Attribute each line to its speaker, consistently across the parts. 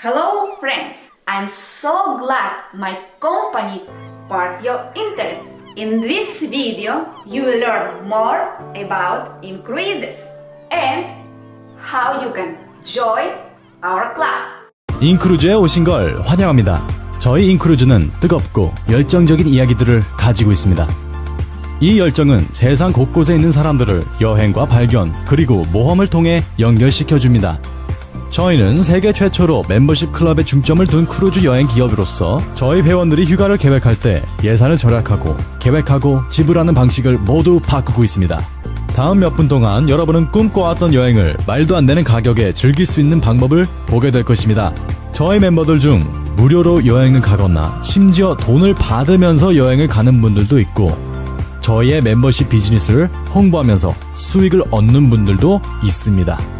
Speaker 1: Hello, friends! I'm so glad my company sparked your interest. In this video, you will learn more about increases and how you can join our club.
Speaker 2: 인크루즈에 오신 걸 환영합니다. 저희 인크루즈는 뜨겁고 열정적인 이야기들을 가지고 있습니다. 이 열정은 세상 곳곳에 있는 사람들을 여행과 발견, 그리고 모험을 통해 연결시켜 줍니다. 저희는 세계 최초로 멤버십 클럽에 중점을 둔 크루즈 여행 기업으로서 저희 회원들이 휴가를 계획할 때 예산을 절약하고 계획하고 지불하는 방식을 모두 바꾸고 있습니다. 다음 몇 분 동안 여러분은 꿈꿔왔던 여행을 말도 안 되는 가격에 즐길 수 있는 방법을 보게 될 것입니다. 저희 멤버들 중 무료로 여행을 가거나 심지어 돈을 받으면서 여행을 가는 분들도 있고 저희의 멤버십 비즈니스를 홍보하면서 수익을 얻는 분들도 있습니다.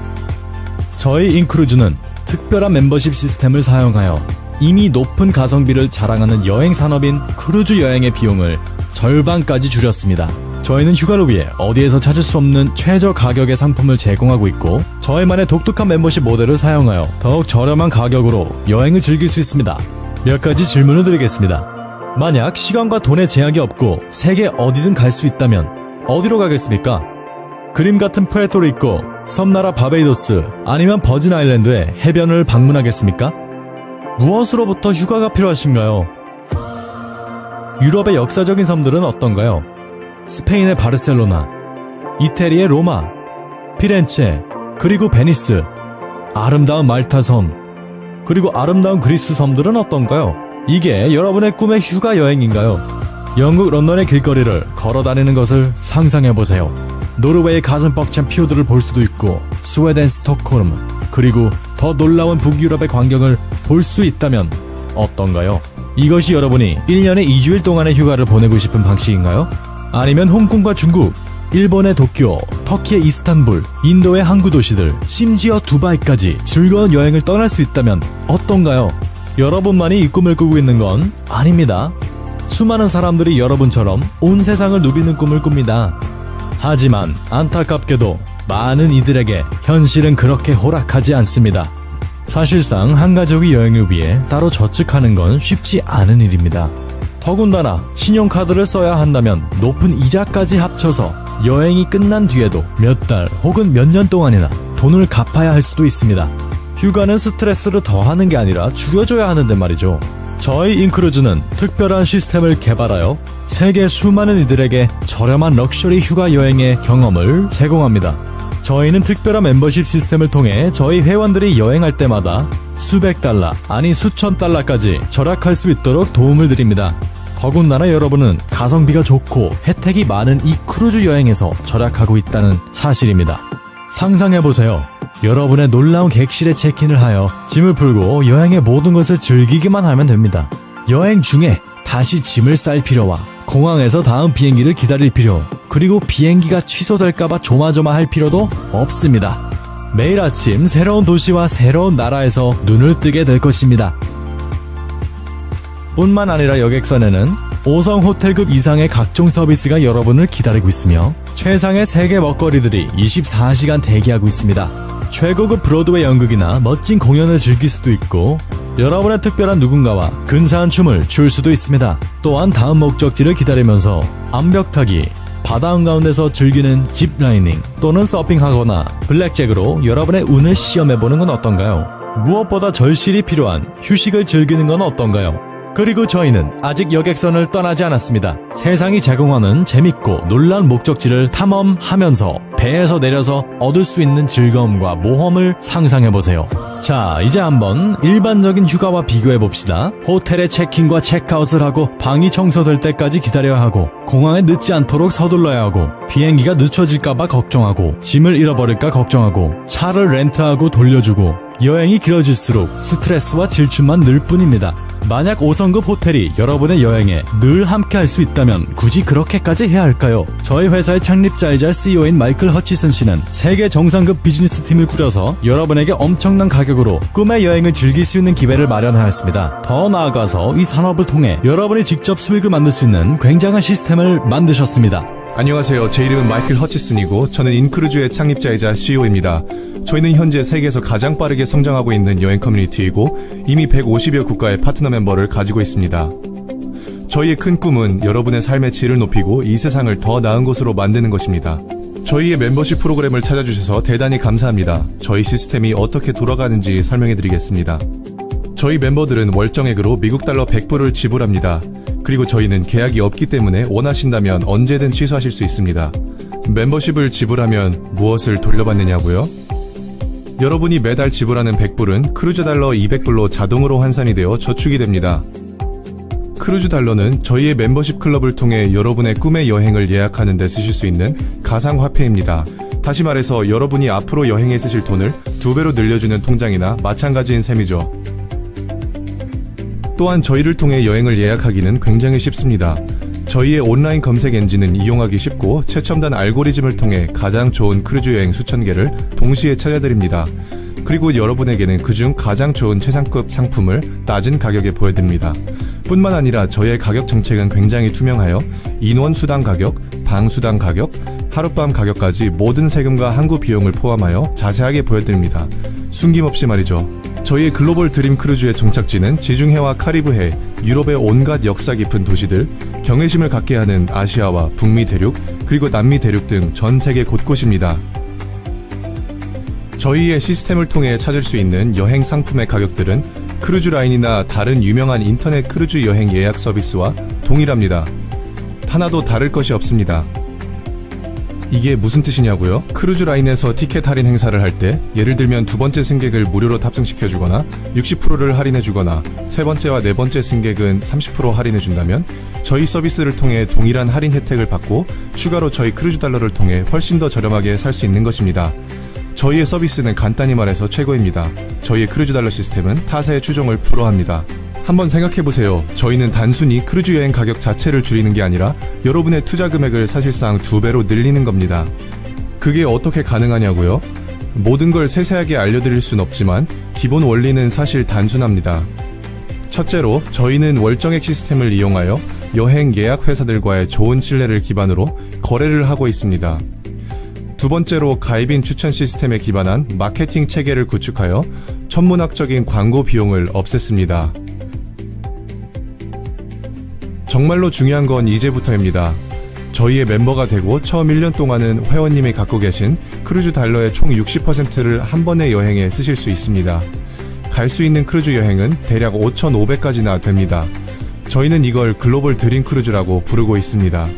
Speaker 2: 저희 인크루즈는 특별한 멤버십 시스템을 사용하여 이미 높은 가성비를 자랑하는 여행 산업인 크루즈 여행의 비용을 절반까지 줄였습니다. 저희는 휴가를 위해 어디에서 찾을 수 없는 최저 가격의 상품을 제공하고 있고 저희만의 독특한 멤버십 모델을 사용하여 더욱 저렴한 가격으로 여행을 즐길 수 있습니다. 몇 가지 질문을 드리겠습니다. 만약 시간과 돈의 제약이 없고 세계 어디든 갈 수 있다면 어디로 가겠습니까? 그림 같은 푸에토리코, 섬나라 바베이도스, 아니면 버진 아일랜드의 해변을 방문하겠습니까? 무엇으로부터 휴가가 필요하신가요? 유럽의 역사적인 섬들은 어떤가요? 스페인의 바르셀로나, 이태리의 로마, 피렌체, 그리고 베니스, 아름다운 말타 섬, 그리고 아름다운 그리스 섬들은 어떤가요? 이게 여러분의 꿈의 휴가 여행인가요? 영국 런던의 길거리를 걸어 다니는 것을 상상해 보세요. 노르웨이 가슴 벅찬 피오드를 볼 수도 있고 스웨덴 스톡홀m 그리고 더 놀라운 북유럽의 광경을 볼 수 있다면 어떤가요? 이것이 여러분이 1년에 2주일 동안의 휴가를 보내고 싶은 방식인가요? 아니면 홍콩과 중국, 일본의 도쿄, 터키의 이스탄불, 인도의 항구 도시들, 심지어 두바이까지 즐거운 여행을 떠날 수 있다면 어떤가요? 여러분만이 이 꿈을 꾸고 있는 건 아닙니다. 수많은 사람들이 여러분처럼 온 세상을 누비는 꿈을 꿉니다. 하지만 안타깝게도 많은 이들에게 현실은 그렇게 호락하지 않습니다. 사실상 한 가족이 여행을 위해 따로 저축하는 건 쉽지 않은 일입니다. 더군다나 신용카드를 써야 한다면 높은 이자까지 합쳐서 여행이 끝난 뒤에도 몇 달 혹은 몇 년 동안이나 돈을 갚아야 할 수도 있습니다. 휴가는 스트레스를 더하는 게 아니라 줄여줘야 하는데 말이죠. 저희 인크루즈는 특별한 시스템을 개발하여 세계 수많은 이들에게 저렴한 럭셔리 휴가 여행의 경험을 제공합니다. 저희는 특별한 멤버십 시스템을 통해 저희 회원들이 여행할 때마다 수백 달러, 아니 수천 달러까지 절약할 수 있도록 도움을 드립니다. 더군다나 여러분은 가성비가 좋고 혜택이 많은 이 크루즈 여행에서 절약하고 있다는 사실입니다. 상상해보세요. 여러분의 놀라운 객실에 체크인을 하여 짐을 풀고 여행의 모든 것을 즐기기만 하면 됩니다. 여행 중에 다시 짐을 쌀 필요와 공항에서 다음 비행기를 기다릴 필요, 그리고 비행기가 취소될까봐 조마조마할 필요도 없습니다. 매일 아침 새로운 도시와 새로운 나라에서 눈을 뜨게 될 것입니다. 뿐만 아니라 여객선에는 5성 호텔급 이상의 각종 서비스가 여러분을 기다리고 있으며 최상의 세계 먹거리들이 24시간 대기하고 있습니다. 최고급 브로드웨이 연극이나 멋진 공연을 즐길 수도 있고 여러분의 특별한 누군가와 근사한 춤을 출 수도 있습니다. 또한 다음 목적지를 기다리면서 암벽 타기, 바다 한가운데서 즐기는 짚라이닝 또는 서핑하거나 블랙잭으로 여러분의 운을 시험해보는 건 어떤가요? 무엇보다 절실히 필요한 휴식을 즐기는 건 어떤가요? 그리고 저희는 아직 여객선을 떠나지 않았습니다. 세상이 제공하는 재밌고 놀라운 목적지를 탐험하면서 배에서 내려서 얻을 수 있는 즐거움과 모험을 상상해보세요. 자, 이제 한번 일반적인 휴가와 비교해봅시다. 호텔에 체킹과 체크아웃을 하고 방이 청소될 때까지 기다려야 하고, 공항에 늦지 않도록 서둘러야 하고, 비행기가 늦춰질까봐 걱정하고, 짐을 잃어버릴까 걱정하고, 차를 렌트하고 돌려주고, 여행이 길어질수록 스트레스와 질투만 늘 뿐입니다. 만약 5성급 호텔이 여러분의 여행에 늘 함께 할 수 있다면 굳이 그렇게까지 해야 할까요? 저희 회사의 창립자이자 CEO인 마이클 허치슨 씨는 세계 정상급 비즈니스 팀을 꾸려서 여러분에게 엄청난 가격으로 꿈의 여행을 즐길 수 있는 기회를 마련하였습니다. 더 나아가서 이 산업을 통해 여러분이 직접 수익을 만들 수 있는 굉장한 시스템을 만드셨습니다.
Speaker 3: 안녕하세요. 제 이름은 마이클 허치슨이고 저는 인크루즈의 창립자이자 CEO입니다. 저희는 현재 세계에서 가장 빠르게 성장하고 있는 여행 커뮤니티이고 이미 150여 국가의 파트너 멤버를 가지고 있습니다. 저희의 큰 꿈은 여러분의 삶의 질을 높이고 이 세상을 더 나은 곳으로 만드는 것입니다. 저희의 멤버십 프로그램을 찾아주셔서 대단히 감사합니다. 저희 시스템이 어떻게 돌아가는지 설명해 드리겠습니다. 저희 멤버들은 월정액으로 미국 달러 100불을 지불합니다. 그리고 저희는 계약이 없기 때문에 원하신다면 언제든 취소하실 수 있습니다. 멤버십을 지불하면 무엇을 돌려받느냐고요? 여러분이 매달 지불하는 100불은 크루즈 달러 200불로 자동으로 환산이 되어 저축이 됩니다. 크루즈 달러는 저희의 멤버십 클럽을 통해 여러분의 꿈의 여행을 예약하는 데 쓰실 수 있는 가상 화폐입니다. 다시 말해서 여러분이 앞으로 여행에 쓰실 돈을 두 배로 늘려주는 통장이나 마찬가지인 셈이죠. 또한 저희를 통해 여행을 예약하기는 굉장히 쉽습니다. 저희의 온라인 검색 엔진은 이용하기 쉽고 최첨단 알고리즘을 통해 가장 좋은 크루즈 여행 수천 개를 동시에 찾아드립니다. 그리고 여러분에게는 그중 가장 좋은 최상급 상품을 낮은 가격에 보여드립니다. 뿐만 아니라 저희의 가격 정책은 굉장히 투명하여 인원 수당 가격, 방 수당 가격, 하룻밤 가격까지 모든 세금과 항구 비용을 포함하여 자세하게 보여드립니다. 숨김없이 말이죠. 저희의 글로벌 드림 크루즈의 종착지는 지중해와 카리브해, 유럽의 온갖 역사 깊은 도시들, 경외심을 갖게 하는 아시아와 북미 대륙, 그리고 남미 대륙 등 전 세계 곳곳입니다. 저희의 시스템을 통해 찾을 수 있는 여행 상품의 가격들은 크루즈 라인이나 다른 유명한 인터넷 크루즈 여행 예약 서비스와 동일합니다. 하나도 다를 것이 없습니다. 이게 무슨 뜻이냐고요? 크루즈 라인에서 티켓 할인 행사를 할 때 예를 들면 두 번째 승객을 무료로 탑승시켜 주거나 60%를 할인해 주거나 세 번째와 네 번째 승객은 30% 할인해 준다면 저희 서비스를 통해 동일한 할인 혜택을 받고 추가로 저희 크루즈 달러를 통해 훨씬 더 저렴하게 살 수 있는 것입니다. 저희의 서비스는 간단히 말해서 최고입니다. 저희의 크루즈 달러 시스템은 타사의 추종을 불허합니다. 한번 생각해보세요. 저희는 단순히 크루즈 여행 가격 자체를 줄이는 게 아니라 여러분의 투자 금액을 사실상 두 배로 늘리는 겁니다. 그게 어떻게 가능하냐고요? 모든 걸 세세하게 알려드릴 순 없지만 기본 원리는 사실 단순합니다. 첫째로 저희는 월정액 시스템을 이용하여 여행 예약 회사들과의 좋은 신뢰를 기반으로 거래를 하고 있습니다. 두 번째로 가입인 추천 시스템에 기반한 마케팅 체계를 구축하여 천문학적인 광고 비용을 없앴습니다. 정말로 중요한 건 이제부터입니다. 저희의 멤버가 되고 처음 1년 동안은 회원님이 갖고 계신 크루즈 달러의 총 60%를 한 번의 여행에 쓰실 수 있습니다. 갈 수 있는 크루즈 여행은 대략 5,500까지나 됩니다. 저희는 이걸 글로벌 드림 크루즈라고 부르고 있습니다.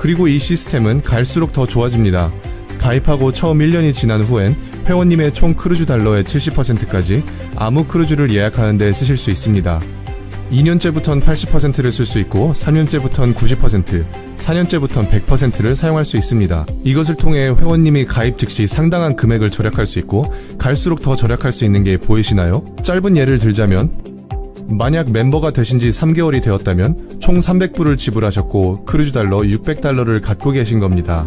Speaker 3: 그리고 이 시스템은 갈수록 더 좋아집니다. 가입하고 처음 1년이 지난 후엔 회원님의 총 크루즈 달러의 70%까지 아무 크루즈를 예약하는 데 쓰실 수 있습니다. 2년째부턴 80%를 쓸 수 있고 3년째부턴 90%, 4년째부턴 100%를 사용할 수 있습니다. 이것을 통해 회원님이 가입 즉시 상당한 금액을 절약할 수 있고 갈수록 더 절약할 수 있는 게 보이시나요? 짧은 예를 들자면 만약 멤버가 되신 지 3개월이 되었다면 총 300불을 지불하셨고 크루즈 달러 600달러를 갖고 계신 겁니다.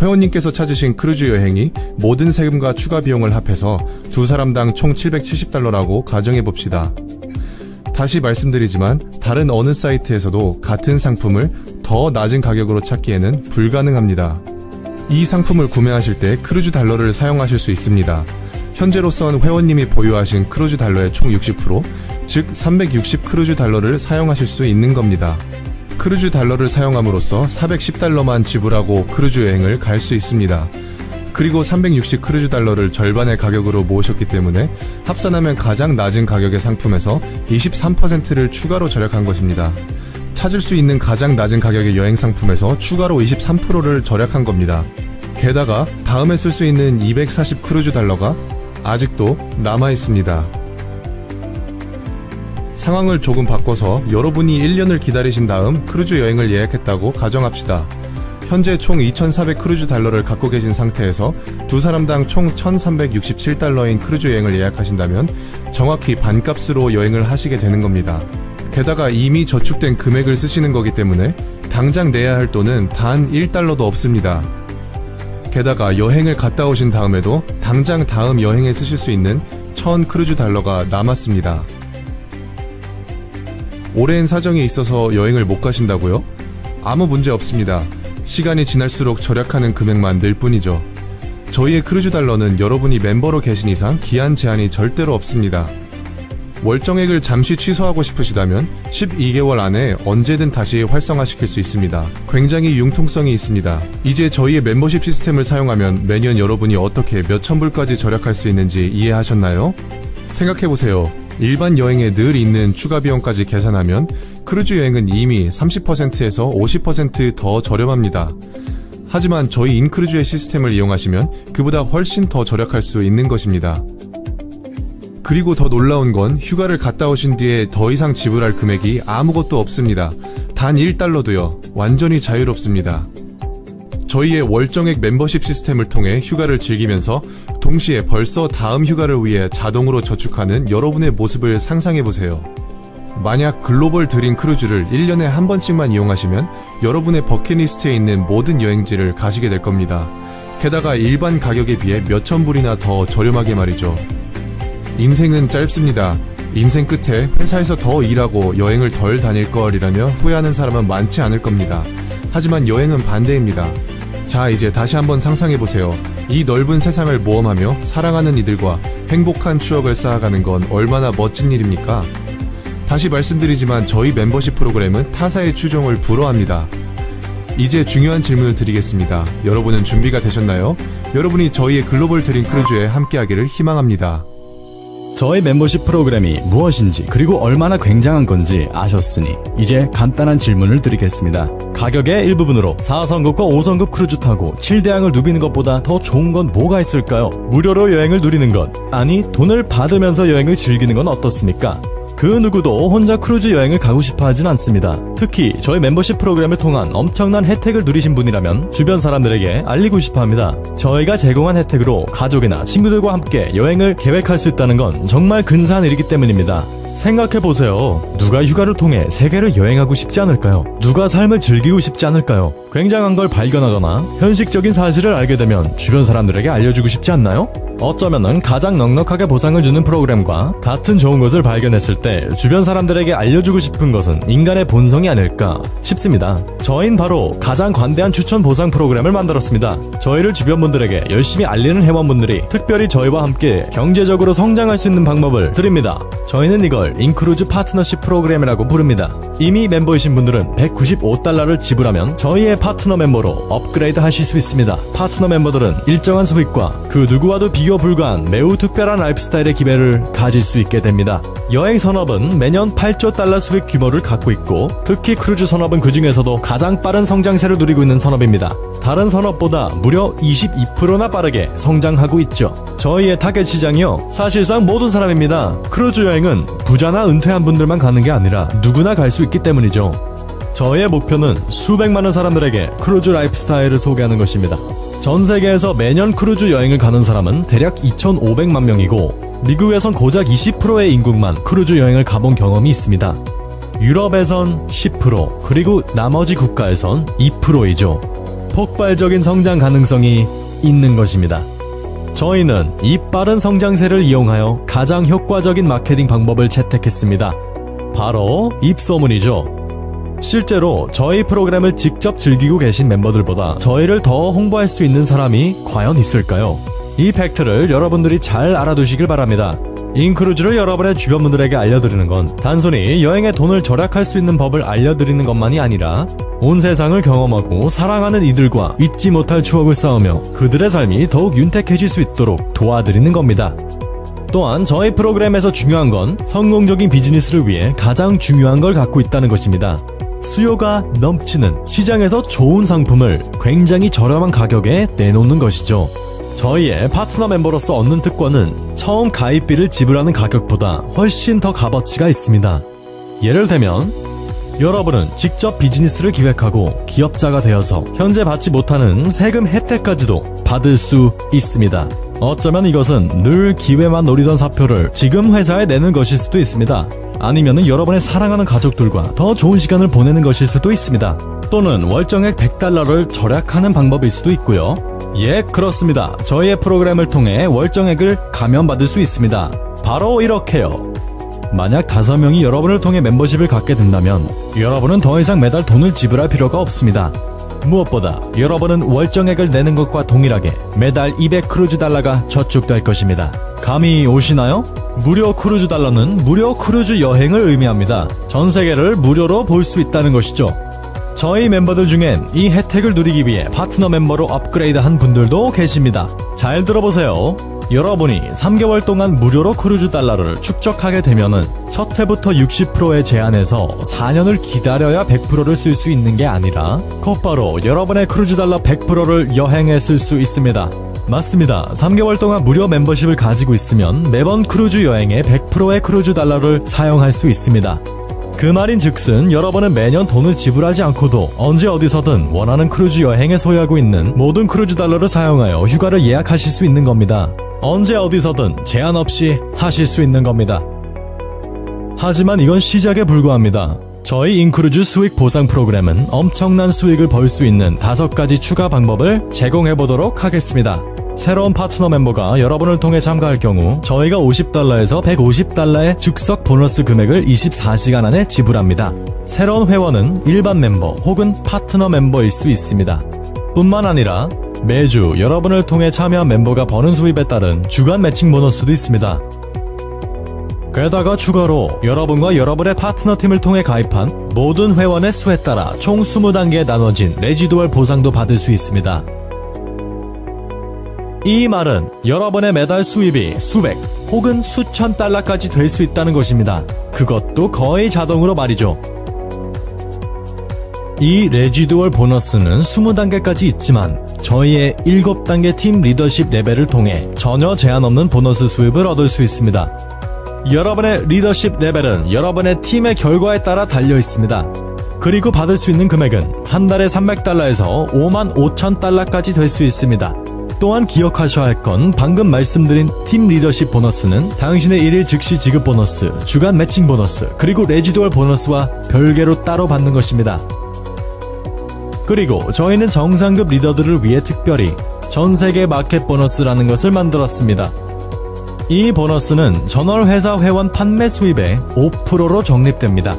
Speaker 3: 회원님께서 찾으신 크루즈 여행이 모든 세금과 추가 비용을 합해서 두 사람당 총 770달러라고 가정해 봅시다. 다시 말씀드리지만 다른 어느 사이트에서도 같은 상품을 더 낮은 가격으로 찾기에는 불가능합니다. 이 상품을 구매하실 때 크루즈 달러를 사용하실 수 있습니다. 현재로선 회원님이 보유하신 크루즈 달러의 총 60%, 즉 360 크루즈 달러를 사용하실 수 있는 겁니다. 크루즈 달러를 사용함으로써 410달러만 지불하고 크루즈 여행을 갈 수 있습니다. 그리고 360 크루즈 달러를 절반의 가격으로 모으셨기 때문에 합산하면 가장 낮은 가격의 상품에서 23%를 추가로 절약한 것입니다. 찾을 수 있는 가장 낮은 가격의 여행 상품에서 추가로 23%를 절약한 겁니다. 게다가 다음에 쓸 수 있는 240 크루즈 달러가 아직도 남아 있습니다. 상황을 조금 바꿔서 여러분이 1년을 기다리신 다음 크루즈 여행을 예약했다고 가정합시다. 현재 총 2,400 크루즈 달러를 갖고 계신 상태에서 두 사람당 총 1,367달러인 크루즈 여행을 예약하신다면 정확히 반값으로 여행을 하시게 되는 겁니다. 게다가 이미 저축된 금액을 쓰시는 거기 때문에 당장 내야 할 돈은 단 1달러도 없습니다. 게다가 여행을 갔다 오신 다음에도 당장 다음 여행에 쓰실 수 있는 1000 크루즈 달러가 남았습니다. 오랜 사정이 있어서 여행을 못 가신다고요? 아무 문제 없습니다. 시간이 지날수록 절약하는 금액만 늘 뿐이죠. 저희의 크루즈 달러는 여러분이 멤버로 계신 이상 기한 제한이 절대로 없습니다. 월정액을 잠시 취소하고 싶으시다면 12개월 안에 언제든 다시 활성화시킬 수 있습니다. 굉장히 융통성이 있습니다. 이제 저희의 멤버십 시스템을 사용하면 매년 여러분이 어떻게 몇천 불까지 절약할 수 있는지 이해하셨나요? 생각해보세요. 일반 여행에 늘 있는 추가 비용까지 계산하면 크루즈 여행은 이미 30%에서 50%더 저렴합니다. 하지만 저희 인크루즈의 시스템을 이용하시면 그보다 훨씬 더 절약할 수 있는 것입니다. 그리고 더 놀라운 건 휴가를 갔다 오신 뒤에 더 이상 지불할 금액이 아무것도 없습니다. 단 1달러도요. 완전히 자유롭습니다. 저희의 월정액 멤버십 시스템을 통해 휴가를 즐기면서 동시에 벌써 다음 휴가를 위해 자동으로 저축하는 여러분의 모습을 상상해 보세요. 만약 글로벌 드림 크루즈를 1년에 한 번씩만 이용하시면 여러분의 버킷리스트에 있는 모든 여행지를 가시게 될 겁니다. 게다가 일반 가격에 비해 몇천 불이나 더 저렴하게 말이죠. 인생은 짧습니다. 인생 끝에 회사에서 더 일하고 여행을 덜 다닐 걸이라며 후회하는 사람은 많지 않을 겁니다. 하지만 여행은 반대입니다. 자, 이제 다시 한번 상상해보세요. 이 넓은 세상을 모험하며 사랑하는 이들과 행복한 추억을 쌓아가는 건 얼마나 멋진 일입니까? 다시 말씀드리지만 저희 멤버십 프로그램은 타사의 추종을 불허합니다. 이제 중요한 질문을 드리겠습니다. 여러분은 준비가 되셨나요? 여러분이 저희의 글로벌 드림 크루즈에 함께하기를 희망합니다.
Speaker 2: 저의 멤버십 프로그램이 무엇인지 그리고 얼마나 굉장한 건지 아셨으니 이제 간단한 질문을 드리겠습니다. 가격의 일부분으로 4성급과 5성급 크루즈 타고 7대양을 누비는 것보다 더 좋은 건 뭐가 있을까요? 무료로 여행을 누리는 것 아니 돈을 받으면서 여행을 즐기는 건 어떻습니까? 그 누구도 혼자 크루즈 여행을 가고 싶어 하진 않습니다. 특히 저희 멤버십 프로그램을 통한 엄청난 혜택을 누리신 분이라면 주변 사람들에게 알리고 싶어 합니다. 저희가 제공한 혜택으로 가족이나 친구들과 함께 여행을 계획할 수 있다는 건 정말 근사한 일이기 때문입니다. 생각해보세요. 누가 휴가를 통해 세계를 여행하고 싶지 않을까요? 누가 삶을 즐기고 싶지 않을까요? 굉장한 걸 발견하거나 현실적인 사실을 알게 되면 주변 사람들에게 알려주고 싶지 않나요? 어쩌면은 가장 넉넉하게 보상을 주는 프로그램과 같은 좋은 것을 발견했을 때 주변 사람들에게 알려주고 싶은 것은 인간의 본성이 아닐까 싶습니다. 저희는 바로 가장 관대한 추천 보상 프로그램을 만들었습니다. 저희를 주변 분들에게 열심히 알리는 회원분들이 특별히 저희와 함께 경제적으로 성장할 수 있는 방법을 드립니다. 저희는 이걸 인크루즈 파트너십 프로그램이라고 부릅니다. 이미 멤버이신 분들은 195달러를 지불하면 저희의 파트너 멤버로 업그레이드 하실 수 있습니다. 파트너 멤버들은 일정한 수익과 그 누구와도 비교 불가한 매우 특별한 라이프스타일의 기회를 가질 수 있게 됩니다. 여행 산업은 매년 8조 달러 수익 규모를 갖고 있고 특히 크루즈 산업은 그 중에서도 가장 빠른 성장세를 누리고 있는 산업입니다. 다른 산업보다 무려 22%나 빠르게 성장하고 있죠. 저희의 타겟 시장이요. 사실상 모든 사람입니다. 크루즈 여행은 부자나 은퇴한 분들만 가는 게 아니라 누구나 갈 수 있기 때문이죠. 저의 목표는 수백 많은 사람들에게 크루즈 라이프 스타일을 소개하는 것입니다. 전 세계에서 매년 크루즈 여행을 가는 사람은 대략 2,500만 명이고 미국에선 고작 20%의 인구만 크루즈 여행을 가본 경험이 있습니다. 유럽에선 10% 그리고 나머지 국가에선 2%이죠. 폭발적인 성장 가능성이 있는 것입니다. 저희는 이 빠른 성장세를 이용하여 가장 효과적인 마케팅 방법을 채택했습니다. 바로 입소문이죠. 실제로 저희 프로그램을 직접 즐기고 계신 멤버들보다 저희를 더 홍보할 수 있는 사람이 과연 있을까요? 이 팩트를 여러분들이 잘 알아두시길 바랍니다. 인크루즈를 여러분의 주변 분들에게 알려드리는 건 단순히 여행에 돈을 절약할 수 있는 법을 알려드리는 것만이 아니라 온 세상을 경험하고 사랑하는 이들과 잊지 못할 추억을 쌓으며 그들의 삶이 더욱 윤택해질 수 있도록 도와드리는 겁니다. 또한 저희 프로그램에서 중요한 건 성공적인 비즈니스를 위해 가장 중요한 걸 갖고 있다는 것입니다. 수요가 넘치는 시장에서 좋은 상품을 굉장히 저렴한 가격에 내놓는 것이죠. 저희의 파트너 멤버로서 얻는 특권은 처음 가입비를 지불하는 가격보다 훨씬 더 값어치가 있습니다. 예를 들면 여러분은 직접 비즈니스를 기획하고 기업자가 되어서 현재 받지 못하는 세금 혜택까지도 받을 수 있습니다. 어쩌면 이것은 늘 기회만 노리던 사표를 지금 회사에 내는 것일 수도 있습니다. 아니면 여러분의 사랑하는 가족들과 더 좋은 시간을 보내는 것일 수도 있습니다. 또는 월정액 100달러를 절약하는 방법일 수도 있고요. 예, 그렇습니다. 저희의 프로그램을 통해 월정액을 감면받을 수 있습니다. 바로 이렇게요. 만약 다섯 명이 여러분을 통해 멤버십을 갖게 된다면 여러분은 더 이상 매달 돈을 지불할 필요가 없습니다. 무엇보다 여러분은 월정액을 내는 것과 동일하게 매달 200 크루즈 달러가 저축될 것입니다. 감이 오시나요? 무료 크루즈 달러는 무료 크루즈 여행을 의미합니다. 전 세계를 무료로 볼 수 있다는 것이죠. 저희 멤버들 중엔 이 혜택을 누리기 위해 파트너 멤버로 업그레이드한 분들도 계십니다. 잘 들어보세요. 여러분이 3개월 동안 무료로 크루즈 달러를 축적하게 되면은 첫 해부터 60%의 제한에서 4년을 기다려야 100%를 쓸 수 있는 게 아니라 곧바로 여러분의 크루즈 달러 100%를 여행에 쓸 수 있습니다. 맞습니다. 3개월 동안 무료 멤버십을 가지고 있으면 매번 크루즈 여행에 100%의 크루즈 달러를 사용할 수 있습니다. 그 말인 즉슨 여러분은 매년 돈을 지불하지 않고도 언제 어디서든 원하는 크루즈 여행에 소유하고 있는 모든 크루즈 달러를 사용하여 휴가를 예약하실 수 있는 겁니다. 언제 어디서든 제한 없이 하실 수 있는 겁니다. 하지만 이건 시작에 불과합니다. 저희 인크루즈 수익 보상 프로그램은 엄청난 수익을 벌 수 있는 다섯 가지 추가 방법을 제공해 보도록 하겠습니다. 새로운 파트너 멤버가 여러분을 통해 참가할 경우 저희가 50달러에서 150달러의 즉석 보너스 금액을 24시간 안에 지불합니다. 새로운 회원은 일반 멤버 혹은 파트너 멤버일 수 있습니다. 뿐만 아니라 매주 여러분을 통해 참여한 멤버가 버는 수입에 따른 주간 매칭 보너스도 있습니다. 게다가 추가로 여러분과 여러분의 파트너 팀을 통해 가입한 모든 회원의 수에 따라 총 20단계에 나눠진 레지두얼 보상도 받을 수 있습니다. 이 말은 여러분의 매달 수입이 수백 혹은 수천 달러까지 될 수 있다는 것입니다. 그것도 거의 자동으로 말이죠. 이 레지두얼 보너스는 20단계까지 있지만 저희의 7단계 팀 리더십 레벨을 통해 전혀 제한 없는 보너스 수입을 얻을 수 있습니다. 여러분의 리더십 레벨은 여러분의 팀의 결과에 따라 달려 있습니다. 그리고 받을 수 있는 금액은 한 달에 300달러에서 5만 5천 달러까지 될 수 있습니다. 또한 기억하셔야 할 건 방금 말씀드린 팀 리더십 보너스는 당신의 일일 즉시 지급 보너스, 주간 매칭 보너스, 그리고 레지두얼 보너스와 별개로 따로 받는 것입니다. 그리고 저희는 정상급 리더들을 위해 특별히 전 세계 마켓 보너스라는 것을 만들었습니다. 이 보너스는 전월 회사 회원 판매 수입의 5%로 적립됩니다.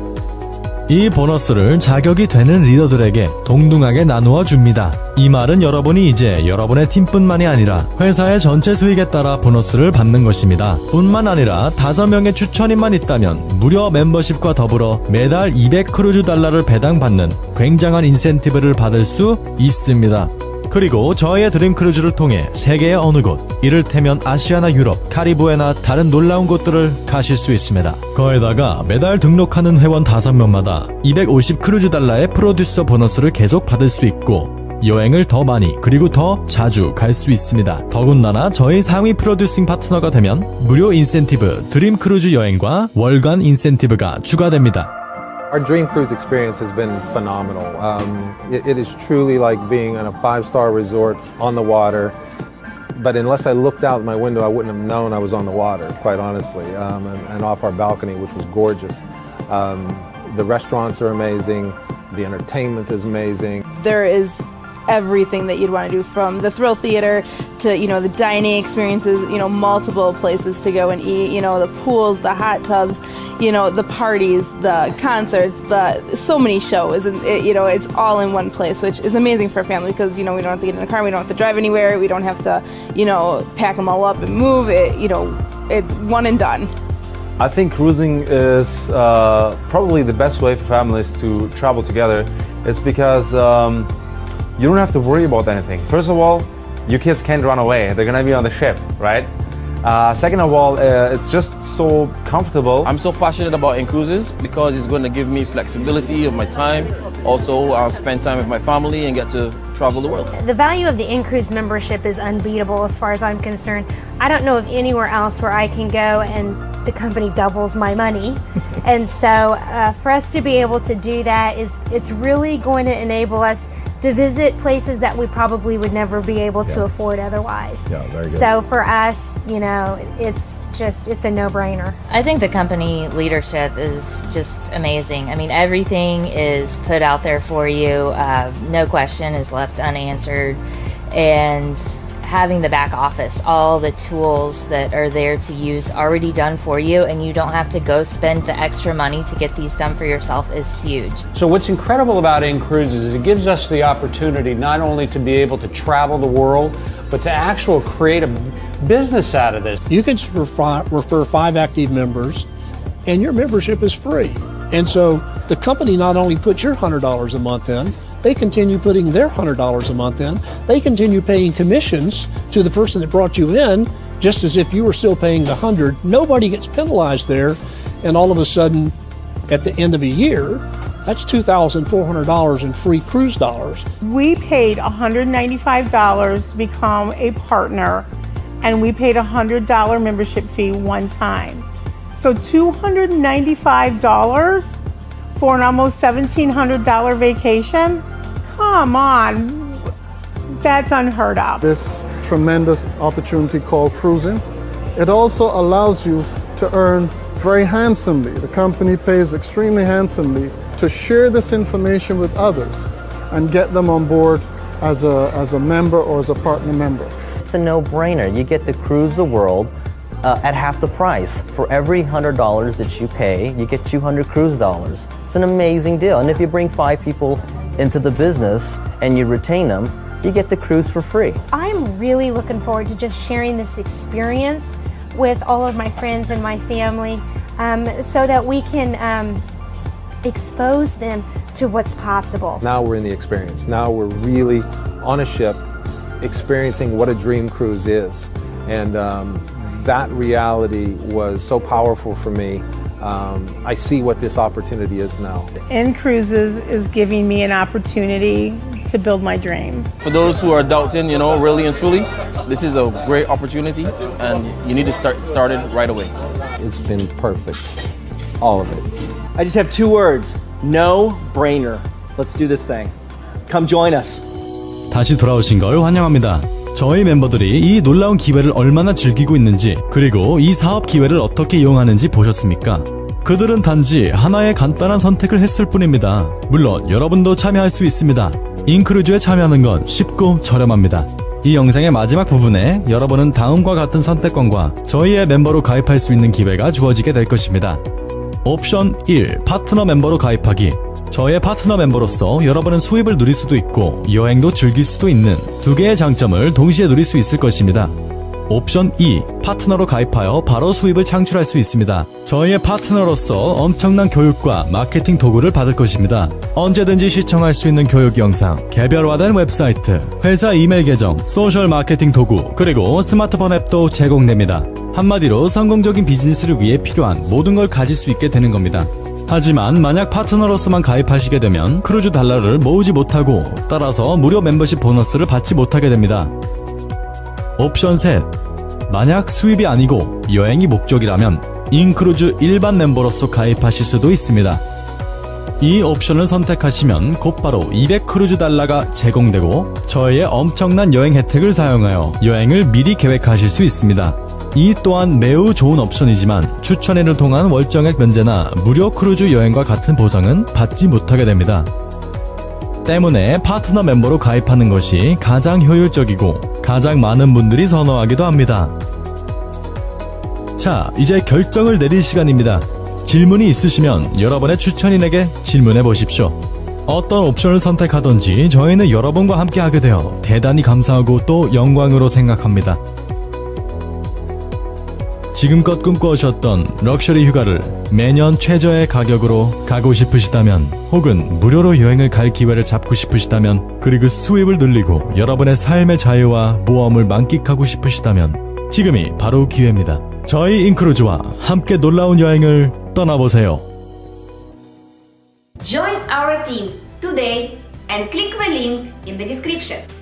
Speaker 2: 이 보너스를 자격이 되는 리더들에게 동등하게 나누어 줍니다. 이 말은 여러분이 이제 여러분의 팀뿐만이 아니라 회사의 전체 수익에 따라 보너스를 받는 것입니다. 뿐만 아니라 5명의 추천인만 있다면 무료 멤버십과 더불어 매달 200 크루즈 달러를 배당받는 굉장한 인센티브를 받을 수 있습니다. 그리고 저희의 드림 크루즈를 통해 세계의 어느 곳, 이를테면 아시아나 유럽, 카리브해나 다른 놀라운 곳들을 가실 수 있습니다. 거기다가 매달 등록하는 회원 5명마다 250 크루즈 달러의 프로듀서 보너스를 계속 받을 수 있고 여행을 더 많이 그리고 더 자주 갈 수 있습니다. 더군다나 저희 상위 프로듀싱 파트너가 되면 무료 인센티브 드림 크루즈 여행과 월간 인센티브가 추가됩니다.
Speaker 4: Our Dream Cruise experience has been phenomenal. Um, it, it is truly like being in a five star resort on the water. But unless I looked out my window, I wouldn't have known I was on the water, quite honestly, um, and, and off our balcony, which was gorgeous. Um, the restaurants are amazing, the entertainment is amazing.
Speaker 5: there is everything that you'd want to do from the thrill theater to you know the dining experiences you know multiple places to go and eat you know the pools the hot tubs you know the parties the concerts the so many shows and it, you know it's all in one place which is amazing for a family because you know we don't have to get in the car we don't have to drive anywhere we don't have to you know pack them all up and move it you know it's one and done
Speaker 6: I think cruising is uh, probably the best way for families to travel together. It's because um, you don't have to worry about anything. First of all, your kids can't run away, they're gonna be on the ship, right? Uh, second of all, uh, it's just so comfortable.
Speaker 7: I'm so passionate about in cruises because it's going to give me flexibility of my time. Also, I'll spend time with my family and get to travel the world.
Speaker 8: The value of the InCruise membership is unbeatable as far as I'm concerned. I don't know of anywhere else where I can go and the company doubles my money. and so uh, for us to be able to do that is it's really going to enable us to visit places that we probably would never be able to afford otherwise.
Speaker 3: Yeah, very good.
Speaker 8: So for us, you know, it's just it's a no-brainer.
Speaker 9: I think the company leadership is just amazing. I mean, everything is put out there for you. Uh, no question is left unanswered. And having the back office, all the tools that are there to use already done for you, and you don't have to go spend the extra money to get these done for yourself is huge.
Speaker 10: So, what's incredible about In Cruises is it gives us the opportunity not only to be able to travel the world, but to actually create a business out of this.
Speaker 11: You can refer, refer five active members, and your membership is free. And so the company not only puts your $100 a month in, they continue putting their $100 a month in. They continue paying commissions to the person that brought you in, just as if you were still paying the 100. Nobody gets penalized there. And all of a sudden, at the end of a year, that's $2,400 in free cruise dollars.
Speaker 12: We paid $195 to become a partner, and we paid a $100 membership fee one time. So $295 for an almost $1,700 vacation? Come on, that's unheard of.
Speaker 13: this tremendous opportunity called cruising. It also allows you to earn very handsomely. The company pays extremely handsomely to share this information with others and get them on board as a, as a member or as a partner member.
Speaker 14: It's a no-brainer. You get to cruise the world uh, at half the price. For every $100 that you pay, you get 200 cruise dollars. It's an amazing deal. And if you bring five people into the business and you retain them, you get to cruise for free.
Speaker 8: I'm really looking forward to just sharing this experience with all of my friends and my family um, so that we can um, expose them to what's possible.
Speaker 4: Now we're in the experience. Now we're really on a ship experiencing what a dream cruise is. And um, that reality was so powerful for me Um, I see what this opportunity is now.
Speaker 12: In Cruises is giving me an opportunity to build my dreams.
Speaker 7: For those who are doubting, you know, really and truly, this is a great opportunity, and you need to start started right away.
Speaker 4: It's been perfect. All of it.
Speaker 15: I just have two words no brainer. Let's do this thing. Come join us.
Speaker 2: 다시 돌아오신 걸 환영합니다. 저희 멤버들이 이 놀라운 기회를 얼마나 즐기고 있는지, 그리고 이 사업 기회를 어떻게 이용하는지 보셨습니까? 그들은 단지 하나의 간단한 선택을 했을 뿐입니다. 물론 여러분도 참여할 수 있습니다. 인크루즈에 참여하는 건 쉽고 저렴합니다. 이 영상의 마지막 부분에 여러분은 다음과 같은 선택권과 저희의 멤버로 가입할 수 있는 기회가 주어지게 될 것입니다. 옵션 1. 파트너 멤버로 가입하기. 저의 파트너 멤버로서 여러분은 수입을 누릴 수도 있고 여행도 즐길 수도 있는 두 개의 장점을 동시에 누릴 수 있을 것입니다. 옵션 2. 파트너로 가입하여 바로 수입을 창출할 수 있습니다. 저희의 파트너로서 엄청난 교육과 마케팅 도구를 받을 것입니다. 언제든지 시청할 수 있는 교육 영상, 개별화된 웹사이트, 회사 이메일 계정, 소셜 마케팅 도구, 그리고 스마트폰 앱도 제공됩니다. 한마디로 성공적인 비즈니스를 위해 필요한 모든 걸 가질 수 있게 되는 겁니다. 하지만 만약 파트너로서만 가입하시게 되면 크루즈 달러를 모으지 못하고 따라서 무료 멤버십 보너스를 받지 못하게 됩니다. 옵션 셋. 만약 수입이 아니고 여행이 목적이라면 인크루즈 일반 멤버로서 가입하실 수도 있습니다. 이 옵션을 선택하시면 곧바로 200 크루즈 달러가 제공되고 저희의 엄청난 여행 혜택을 사용하여 여행을 미리 계획하실 수 있습니다. 이 또한 매우 좋은 옵션이지만 추천회를 통한 월정액 면제나 무료 크루즈 여행과 같은 보상은 받지 못하게 됩니다. 때문에 파트너 멤버로 가입하는 것이 가장 효율적이고 가장 많은 분들이 선호하기도 합니다. 자, 이제 결정을 내릴 시간입니다. 질문이 있으시면 여러분의 추천인에게 질문해 보십시오. 어떤 옵션을 선택하던지 저희는 여러분과 함께 하게 되어 대단히 감사하고 또 영광으로 생각합니다. 지금껏 꿈꿔오셨던 럭셔리 휴가를 매년 최저의 가격으로 가고 싶으시다면 혹은 무료로 여행을 갈 기회를 잡고 싶으시다면 그리고 수입을 늘리고 여러분의 삶의 자유와 모험을 만끽하고 싶으시다면 지금이 바로 기회입니다. 저희 인크루즈와 함께 놀라운 여행을 떠나보세요.
Speaker 1: Join our team today and click the link in the description.